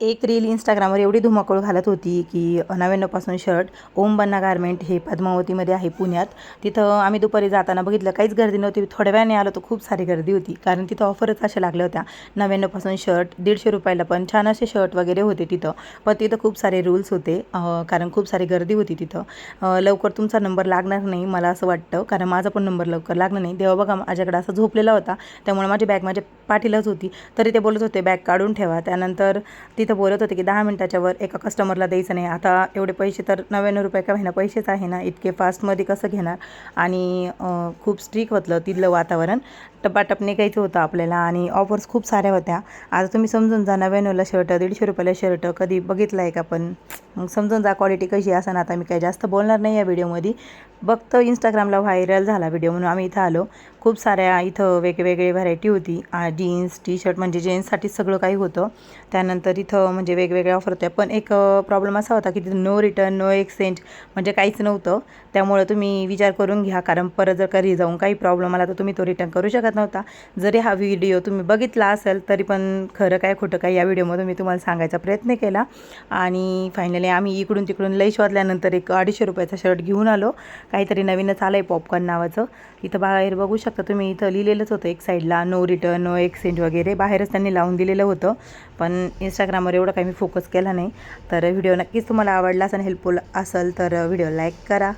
एक रील इंस्टाग्रामवर एवढी धुमाकूळ घालत होती की नव्याण्णवपासून शर्ट ओम बन्ना गारमेंट हे पद्मावतीमध्ये आहे पुण्यात. तिथं आम्ही दुपारी जाताना बघितलं काहीच गर्दी नव्हती. थोड्या वेळाने आलो तर खूप सारी गर्दी होती. कारण तिथं ऑफरच अशा लागल्या होत्या. नव्याण्णवपासून शर्ट दीडशे रुपयाला पण छान असे शर्ट वगैरे होते तिथं. पण तिथं खूप सारे रूल्स होते कारण खूप सारी गर्दी होती तिथं. लवकर तुमचा नंबर लागणार नाही मला असं वाटतं. कारण माझा पण नंबर लवकर लागणार नाही. तेव्हा बघा माझ्याकडे असं झोपलेला होता. त्यामुळे माझी बॅग माझ्या पाठीलाच होती. तरी ते बोलत होते बॅग काढून ठेवा. त्यानंतर तिथं बोलत होते की दहा मिनटाच्या वर एका कस्टमरला द्यायचं नाही. आता एवढे पैसे तर नव्याण्णव रुपये का महिना पैसेच आहे ना इतके फास्टमध्ये कसं घेणार? आणि खूप स्ट्रिक होतलं तिथलं वातावरण. टपाटप निघायचं होतं आपल्याला आणि ऑफर्स खूप साऱ्या होत्या. आता तुम्ही समजून जा नव्याण्णवला शर्ट दीडशे रुपयाला शर्ट कधी बघितला आहे का पण? मग समजून जा क्वालिटी कशी असं आता मी काही जास्त बोलणार नाही या व्हिडिओमध्ये. फक्त इंस्टाग्रामला व्हायरल झाला व्हिडिओ म्हणून आम्ही इथं आलो. खूप साऱ्या इथं वेगवेगळी व्हरायटी होती. जीन्स टी शर्ट म्हणजे जेन्ट्ससाठी सगळं काही होतं. त्यानंतर इथं म्हणजे वेगवेगळ्या ऑफर होत्या. पण एक प्रॉब्लेम असा होता की तिथं नो रिटर्न नो एक्सचेंज म्हणजे काहीच नव्हतं. त्यामुळं तुम्ही विचार करून घ्या. कारण परत जर कधी जाऊन काही प्रॉब्लेम आला तर तुम्ही तो रिटर्न करू शकत नव्हता. जरी हा व्हिडिओ तुम्ही बघितला असेल तरी पण खरं काय खोटं काय या व्हिडिओमधून मी तुम्हाला सांगायचा प्रयत्न केला. आणि फायनली आम्ही इकडून तिकडून लई शोधल्यानंतर एक अडीचशे रुपयाचा शर्ट घेऊन आलो. काहीतरी नवीनच आलं आहे पॉपकॉर्न नावाचं. इथं बाहेर बघू शकता तुम्ही इथं लिहिलेलंच होतं एक साईडला नो रिटर्न नो एक्सचेंज वगैरे. बाहेरच त्यांनी लावून दिलेलं होतं. पण इंस्टाग्रामवर एवढं काही मी फोकस केला नाही. तर व्हिडिओ नक्कीच तुम्हाला आवडला आणि हेल्पफुल असेल तर व्हिडिओ लाईक करा.